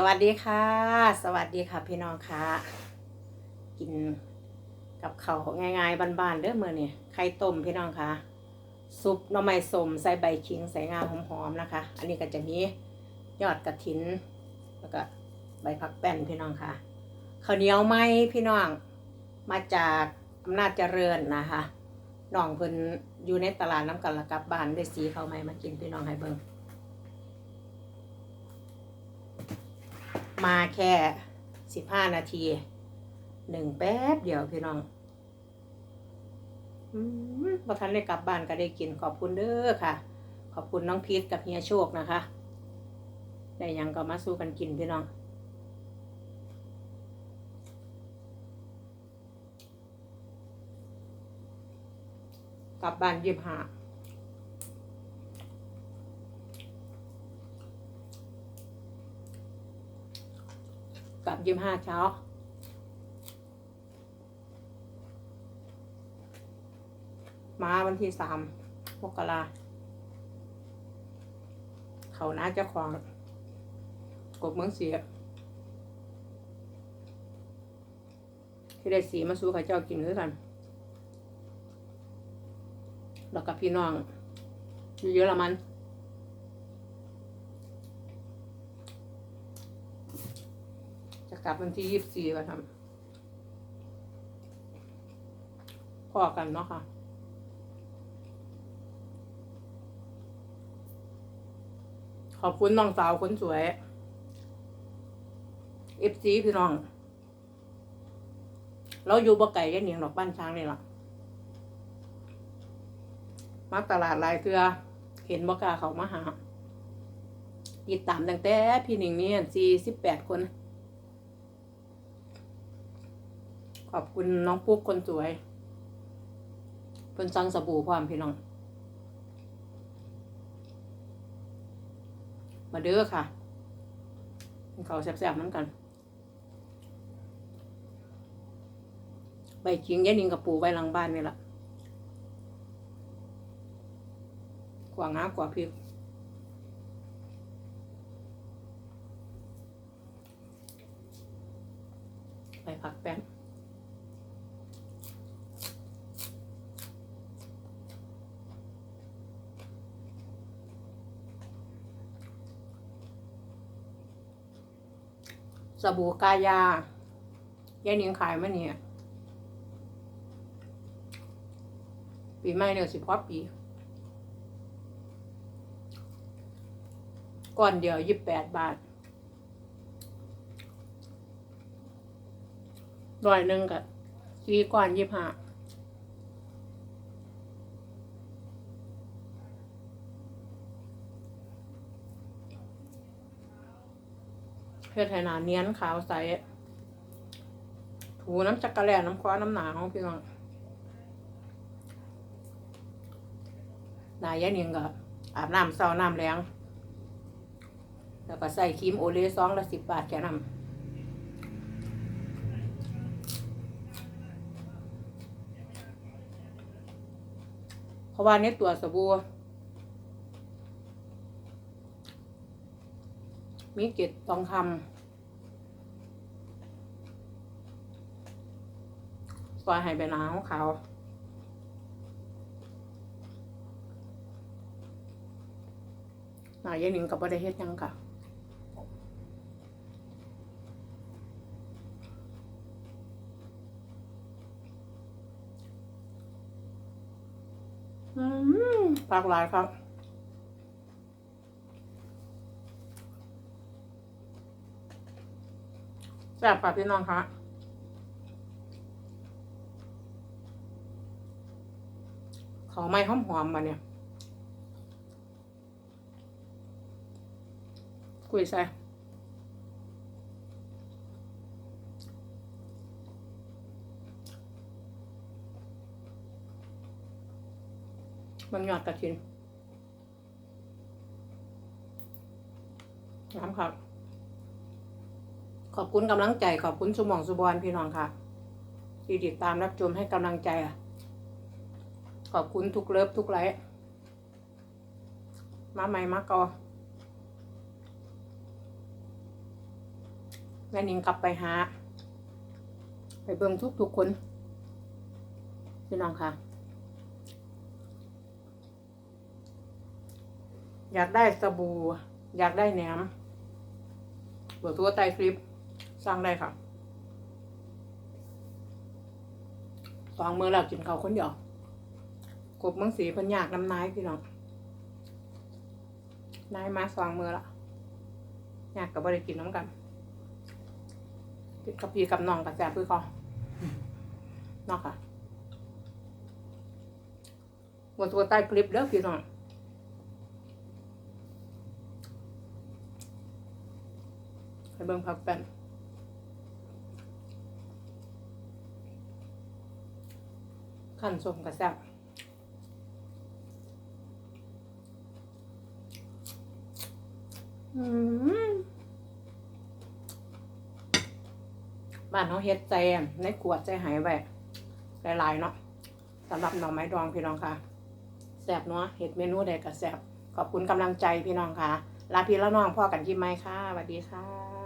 สวัสดีค่ะ สวัสดีค่ะพี่น้องค่ะ กินกับเขาง่ายๆบานๆเด้อมื้อนี้ไข่ต้มพี่น้องค่ะ ซุปหน่อไม้ส้มใส่ใบขิงใส่งาหอมๆนะคะ อันนี้ก็จะมียอดกระถิน แล้วก็ใบผักแป้นพี่น้องค่ะข้าวเหนียวไหมพี่น้องมาจากอำนาจเจริญนะคะน้องเพิ่นอยู่ในตลาดน้ำกันละกับบ้านได้สีข้าไหมมากินพี่น้องให้เบิ่ง มาแค่สิบห้านาทีหนึ่งแป๊บเดียวพี่น้องอืมพอทันได้กลับบ้านก็ได้กินขอบคุณเด้อค่ะ ขอบคุณน้องพีทกับเฮียโชคนะคะได้ยังก็มาสู้กันกินพี่น้องกลับบ้านยิบหา กลับยี่ห้าเช้า มาวันที่สามมกราเขาน่าจะของกบเมืองเสียที่ได้สีมาสู้ข้าเจ้ากินด้วยกันแล้วกับพี่น้องอยู่เยอรมัน จะ กลับวันที่ยี่สิบสี่ก็ทำพอกันเนาะค่ะขอบคุณน้องสาวคนสวยเอฟซีพี่น้อง เราอยู่บ่ไก่ยันเหนียงดอกบ้านช้างนี่ล่ะมาตลาดลายเทือ เห็นบ่กาเขามาหาติดตามตั้งแต่พี่หนิงนี่สี่สิบแปดคน ขอบคุณน้องปุ๊กคนสวยเป็นสั่งสบู่ความพี่น้อง มาเด้อค่ะเขาวแซ่บๆน้ำกัน ใบขิงยายนิงกับปูไว้หลังบ้านนี่ละกว่างากว่าพริกใบผักแป้น สบู่กายายายนิงขายมาเนี่ย ปีใหม่เนี่ยสิบพอปี ก้อนเดียวยี่สิบแปดบาทร้อยหนึ่งกับสี่ก้อนยี่สิบห้า เพื่อไทยหนาเนียนขาวใส ถูน้ำจักระแลน้ำคว้าน้ำหนาของพี่น้องนายยายนิงก็อาบน้ำเศร้าน้ำแรงแล้วก็ใส่ครีมโอเลซองละสิบบาทแค่นั้นเพราะว่าในตัวสบู่ มีเกล็ดทองคำซอยให้ใบหนาของเขาหน่ายายหนิงกับประเฮ็ดหยังค่ะอืมปากหลายครับ แซ่บค่ะพี่น้องคะขอไม่หอมหอมๆมาเนี่ยคุยใส่บางหยอดกระชินน้ำครับ ขอบคุณกำลังใจ ขอบคุณสมองสุบอนพี่น้องค่ะที่ติดตามรับชมให้กำลังใจอะขอบคุณทุกเลิฟทุกไลค์มาใหม่มากอแม่นิงกลับไปหา ไปเบิ่งทุกทุกคน พี่น้องค่ะ อยากได้สบู่ อยากได้แหนมเปิดตัวไตคลิป สร้างได้ค่ะสองมือแล้วกินเขาคนเดียวกบเมืองสีพันยากน้ำนายพี่น้องนายมาสองมือละอยากกับบริกินน้ำกันกับพี่กับน้องกับแซ่บคือเขาเนอกค่ะบนตัวใต้คลิปเด้อพี่น้องให้เบิ่งพักแป้น ขั้นสมกระแซบอืมบ้านเขาเฮ็ดใจในขวดใจหายไว้หลายๆเนาะสำหรับหน่อไม้ดองพี่น้องค่ะแซ่บเนาะเฮ็ดเมนูใดก็แซ่บขอบคุณกำลังใจพี่น้องค่ะลาพี่ละน้องพ่อกันที่ไหมค่ะสวัสดีค่ะ